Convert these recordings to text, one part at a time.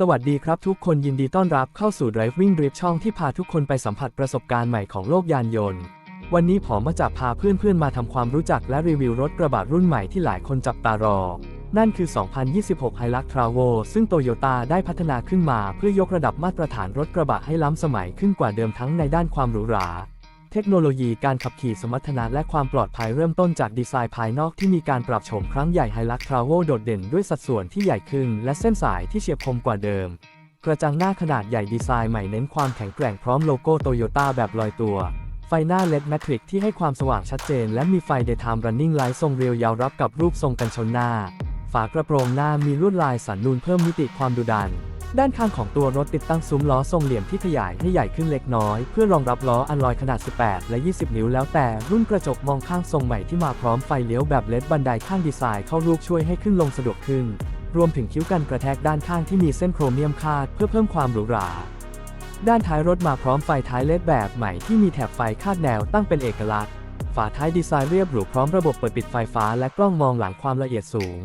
สวัสดีครับทุกคนยินดีต้อนรับเข้าสู่ Driving Drip ช่องที่พาทุกคนไปสัมผัสประสบการณ์ใหม่ของโลกยานยนต์ วันนี้ผมมาจะพาเพื่อนๆมาทำความรู้จักและรีวิวรถกระบะรุ่นใหม่ที่หลายคนจับตารอ นั่นคือ 2026 Hilux Travo ซึ่งโตโยต้าได้พัฒนาขึ้นมาเพื่อยกระดับมาตรฐานรถกระบะให้ล้ำสมัยขึ้นกว่าเดิมทั้งในด้านความหรูหรา ทคโนโลยีการขับขี่สมรรถนะและความปลอดภัยเริ่มต้นจากดีไซน์ภายนอกที่มีการปรับโฉมครั้งใหญ่ Hilux Travo โดดเด่นด้วยสัดส่วนที่ใหญ่ขึ้น และเส้นสายที่เฉียบคมกว่าเดิม กระจังหน้าขนาดใหญ่ดีไซน์ใหม่เน้นความแข็งแกร่งพร้อมโลโก้โตโยต้าแบบลอยตัว ไฟหน้า LED Matrix ที่ให้ความสว่างชัดเจน และมีไฟ Daytime Running Light ทรงเรียวยาวรับกับรูปทรงกันชนหน้า ฝากระโปรงหน้ามีลวดลายสันนูนเพิ่มมิติความดุดัน ด้านข้างของตัวรถติดตั้งซุ้มล้อทรงเหลี่ยมที่ขยายให้ใหญ่ขึ้นเล็กน้อย เพื่อรองรับล้ออันลอยขนาด 18 และ 20 นิ้วแล้วแต่รุ่นกระจกมองข้างทรงใหม่ที่มาพร้อมไฟเลี้ยวแบบเลดบันไดข้างดีไซน์เข้ารูปช่วยให้ขึ้นลงสะดวกขึ้น รวมถึงคิ้วกันกระแทกด้านข้างที่มีเส้นโครเมียมคาดเพื่อเพิ่มความหรูหราด้านท้ายรถมาพร้อมไฟท้ายเลดแบบใหม่ที่มีแถบไฟคาดแนวตั้งเป็นเอกลักษณ์ ฝาท้ายดีไซน์เรียบหรูพร้อมระบบเปิดปิดไฟฟ้าและกล้องมองหลังความละเอียดสูง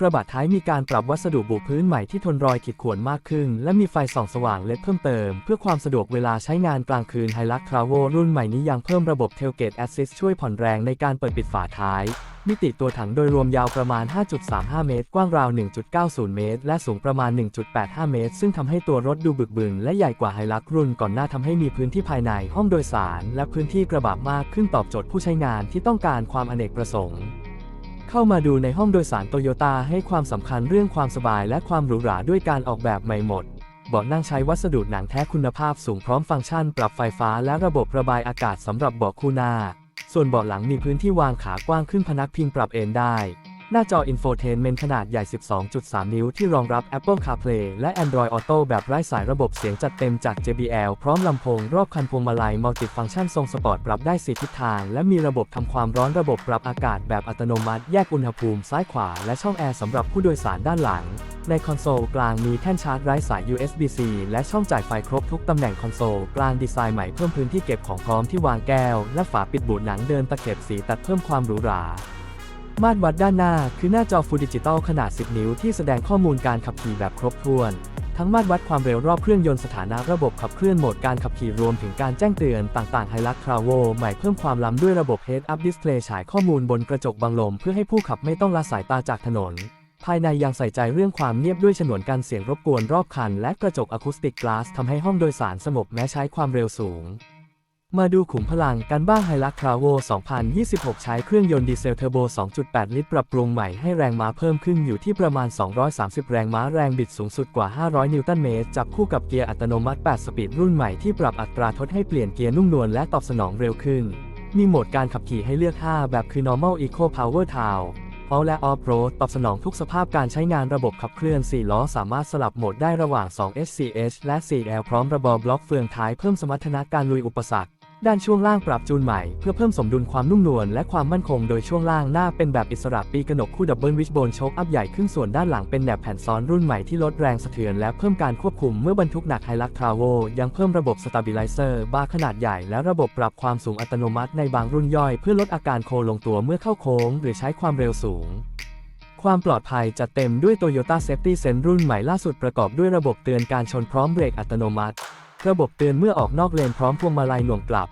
กระบะท้ายมีการปรับวัสดุบุพื้นใหม่ที่ทนรอยขีดข่วนมากขึ้น และมีไฟส่องสว่างเลดเพิ่มเติม เพื่อความสะดวกเวลาใช้งานกลางคืน Hilux Travo รุ่นใหม่นี้ยังเพิ่มระบบ Tailgate Assist ช่วยผ่อนแรงในการเปิดปิดฝาท้าย มิติตัวถังโดยรวมยาวประมาณ 5.35 เมตร กว้างราว 1.90 เมตร และสูงประมาณ 1.85 เมตร ซึ่งทำให้ตัวรถดูบึกบึนและใหญ่กว่าไฮลักรุ่นก่อนหน้าทำให้มีพื้นที่ภายในห้องโดยสาร และพื้นที่กระบะมากขึ้นตอบโจทย์ผู้ใช้งานที่ต้องการความอเนกประสงค์ เข้ามาดูในห้องโดยสารโตโยต้าให้ความสำคัญเรื่องความสบายและความหรูหราด้วยการออกแบบใหม่หมดเบาะนั่งใช้วัสดุหนังแท้คุณภาพสูงพร้อมฟังก์ชันปรับไฟฟ้าและระบบระบายอากาศสำหรับเบาะคู่หน้า ส่วนเบาะหลังมีพื้นที่วางขากว้างขึ้นพนักพิงปรับเอนได้ หน้าจอ Infotainment ขนาดใหญ่ 12.3 นิ้วที่รองรับ Apple CarPlay และ Android Auto แบบไร้สายระบบเสียงจัดเต็มจาก JBL พร้อมลำโพงรอบคันพวงมาลัยมัลติฟังก์ชันทรงสปอร์ตปรับได้ 4 ทิศทาง และมีระบบทำความร้อนระบบปรับอากาศแบบอัตโนมัติ แยกอุณหภูมิซ้ายขวา และช่องแอร์สำหรับผู้โดยสารด้านหลัง ในคอนโซลกลางมีแท่นชาร์จไร้สาย USB-C และช่องจ่ายไฟครบทุกตำแหน่งคอนโซลกลางดีไซน์ใหม่เพิ่มพื้นที่เก็บของพร้อมที่วางแก้ว และฝาปิดบูดหนังเดินตะเข็บสีตัดเพิ่มความหรูหรา มาตรวัดด้านหน้าคือหน้าจอฟูดิจิตอลขนาด 10 นิ้วที่แสดงข้อมูลการขับขี่แบบครบถ้วน ทั้งมาตรวัดความเร็วรอบเครื่องยนต์สถานะระบบขับเคลื่อนโหมดการขับขี่รวมถึงการแจ้งเตือนต่างๆ Hilux Travo ใหม่เพิ่มความล้ำด้วยระบบ Head Up Display ฉายข้อมูลบนกระจกบังลม เพื่อให้ผู้ขับไม่ต้องละสายตาจากถนน ภายในยังใส่ใจเรื่องความเงียบด้วยฉนวนกันเสียงรบกวนรอบคัน และกระจกอะคูสติกกลาสทำให้ห้องโดยสารสงบแม้ใช้ความเร็วสูง มาดูขุมพลังกันบ้าง Hilux Travo 2026 ใช้เครื่องยนต์ดีเซลเทอร์โบ 2.8 ลิตร ปรับปรุงใหม่ให้แรงม้าเพิ่มขึ้นอยู่ที่ประมาณ 230 แรงม้าแรงบิดสูงสุดกว่า 500 นิวตันเมตร จับคู่กับเกียร์อัตโนมัติ 8 สปีดรุ่นใหม่ที่ปรับอัตราทดให้เปลี่ยนเกียร์นุ่มนวลและตอบสนองเร็วขึ้น มีโหมดการขับขี่ให้เลือก 5 แบบคือ Normal Eco Power Town All และ Off Road ตอบสนองทุกสภาพการใช้งานระบบขับเคลื่อน 4 ล้อ สามารถสลับโหมดได้ระหว่าง 2 SCH และ 4L พร้อมระบบบล็อกเฟืองท้ายเพิ่มสมรรถนะการลุยอุปสรรค ด้านช่วงล่างปรับจูนใหม่เพื่อเพิ่มสมดุลความนุ่มนวลและความมั่นคง โดยช่วงล่างหน้าเป็นแบบอิสระปีกระหนกคู่ดับเบิลวิชโบนโชคอัพใหญ่ขึ้นส่วนด้านหลังเป็นแหนบแผ่นซ้อนรุ่นใหม่ที่ลดแรงสะเทือนและเพิ่มการควบคุมเมื่อบรรทุกหนักไฮลักทราโวยังเพิ่มระบบสตาบิไลเซอร์บาร์ขนาดใหญ่และระบบปรับความสูงอัตโนมัติในบางรุ่นย่อย เพื่อลดอาการโคลงตัวเมื่อเข้าโค้ง หรือใช้ความเร็วสูงความปลอดภัยจัดเต็มด้วย Toyota Safety Sense รุ่นใหม่ล่าสุดประกอบด้วยระบบเตือนการชนพร้อมเบรกอัตโนมัติ ระบบเตือนเมื่อออกนอกเลนพร้อมพวงมาลัยหน่วงกลับ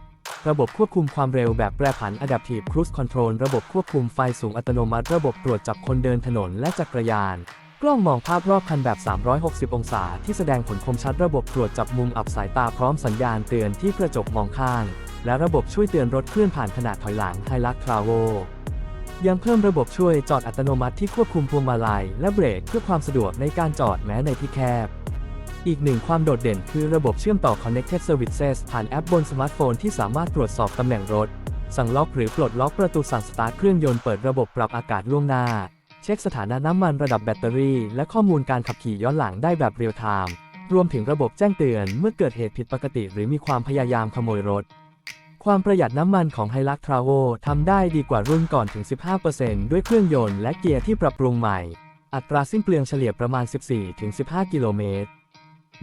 ระบบควบคุมความเร็วแบบแปรผัน Adaptive Cruise Control ระบบควบคุมไฟสูงอัตโนมัติ ระบบตรวจจับคนเดินถนนและจักรยาน กล้องมองภาพรอบคันแบบ 360 องศา ที่แสดงผลคมชัด ระบบตรวจจับมุมอับสายตาพร้อมสัญญาณเตือนที่กระจกมองข้าง และระบบช่วยเตือนรถเคลื่อนผ่านขนาดถอยหลัง Hilux Travo ยังเพิ่มระบบช่วยจอดอัตโนมัติที่ควบคุมพวงมาลัยและเบรกเพื่อความสะดวกในการจอดแม้ในที่แคบ อีกหนึ่งความโดดเด่นคือระบบเชื่อมต่อ Connected Services ผ่านแอปบนสมาร์ทโฟนที่สามารถตรวจสอบตำแหน่งรถ สั่งล็อกหรือปลดล็อกประตูสั่งสตาร์ทเครื่องยนต์เปิดระบบปรับอากาศล่วงหน้า เช็คสถานะน้ำมันระดับแบตเตอรี่ และข้อมูลการขับขี่ย้อนหลังได้แบบเรียลไทม์รวมถึงระบบแจ้งเตือนเมื่อเกิดเหตุผิดปกติ หรือมีความพยายามขโมยรถ ความประหยัดน้ำมันของ Hilux Travo ทำได้ดีกว่ารุ่นก่อนถึง 15%ด้วยเครื่องยนต์และเกียร์ที่ปรับปรุงใหม่ อัตราสิ้นเปลืองเฉลี่ยประมาณ 14-15 กิโลเมตร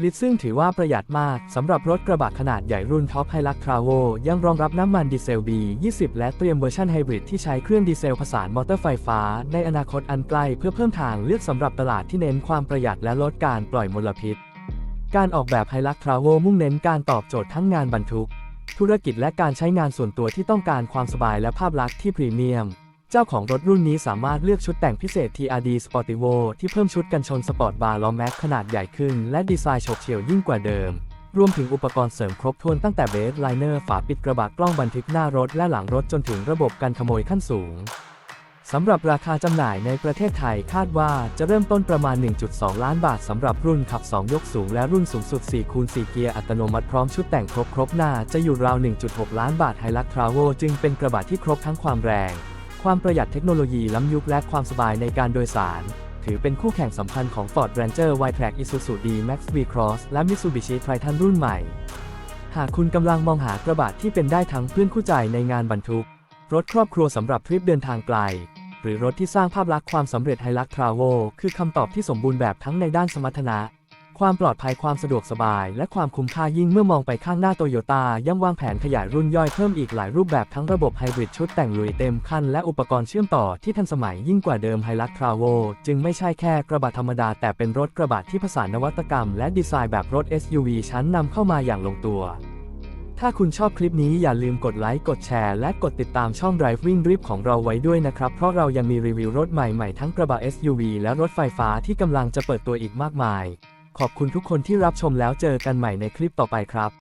ลิตรซึ่งถือว่าประหยัดมากสำหรับรถกระบะขนาดใหญ่รุ่นท็อปไฮลักทราโวยังรองรับน้ำมันดีเซล B20 และเตรียมเวอร์ชันไฮบริดที่ใช้เครื่องดีเซลผสานมอเตอร์ไฟฟ้า ในอนาคตอันใกล้เพื่อเพิ่มทางเลือกสำหรับตลาดที่เน้นความประหยัดและลดการปล่อยมลพิษ การออกแบบไฮลักทราโวมุ่งเน้นการตอบโจทย์ทั้งงานบรรทุก ธุรกิจและการใช้งานส่วนตัวที่ต้องการความสบายและภาพลักษณ์ที่พรีเมียม จ้าของรถรุ่นนี้สามารถเลือกชุดแต่งพิเศษ TRD Sportivo ที่เพิ่มชุดกันชนสปอร์ตบาร์ล้อแม็กขนาดใหญ่ขึ้น และดีไซน์โฉบเฉี่ยวยิ่งกว่าเดิม รวมถึงอุปกรณ์เสริมครบถ้วนตั้งแต่เบสไลเนอร์ฝาปิดกระบะกล้องบันทึกหน้ารถและหลังรถจนถึงระบบกันขโมยขั้นสูง สำหรับราคาจำหน่ายในประเทศไทยคาดว่าจะเริ่มต้นประมาณ 1.2 ล้านบาทสำหรับรุ่นขับ 2 ยกสูงและรุ่นสูงสุด 4 คูณ 4 เกียร์อัตโนมัติพร้อมชุดแต่งครบครบหน้าจะอยู่ราว 1.6 ล้านบาทไฮลักทราโวจึงเป็นกระบะที่ครบทั้งความแรง ความประหยัดเทคโนโลยีล้ำยุคและความสบายในการโดยสาร ถือเป็นคู่แข่งสำคัญของ Ford Ranger Y-Track Isuzu D-Max V-Cross และ Mitsubishi Triton รุ่นใหม่ หากคุณกำลังมองหากระบะที่เป็นได้ทั้งเพื่อนคู่ใจในงานบรรทุก รถครอบครัวสำหรับทริปเดินทางไกล หรือรถที่สร้างภาพลักษณ์ความสำเร็จไฮลักทราโวคือคำตอบที่สมบูรณ์แบบทั้งในด้านสมรรถนะ ความปลอดภัยความสะดวกสบาย และความคุ้มค่ายิ่งเมื่อมองไปข้างหน้าโตโยต้ายังวางแผนขยายรุ่นย่อยเพิ่มอีกหลายรูปแบบทั้งระบบไฮบริดชุดแต่งลุยเต็มคันและอุปกรณ์เชื่อมต่อที่ทันสมัยยิ่งกว่าเดิมไฮลักทราโวจึงไม่ใช่แค่กระบะธรรมดา แต่เป็นรถกระบะที่ผสานนวัตกรรม และดีไซน์แบบรถ SUV ชั้นนำเข้ามาอย่างลงตัวถ้าคุณชอบคลิปนี้อย่าลืมกดไลค์ กดแชร์ และกดติดตามช่อง Driving Drip ของเราไว้ด้วยนะครับ เพราะเรายังมีรีวิวรถใหม่ๆ ทั้งกระบะ SUV และรถไฟฟ้าที่กำลังจะเปิดตัวอีกมากมาย ขอบคุณทุกคนที่รับชมแล้วเจอกันใหม่ในคลิปต่อไปครับ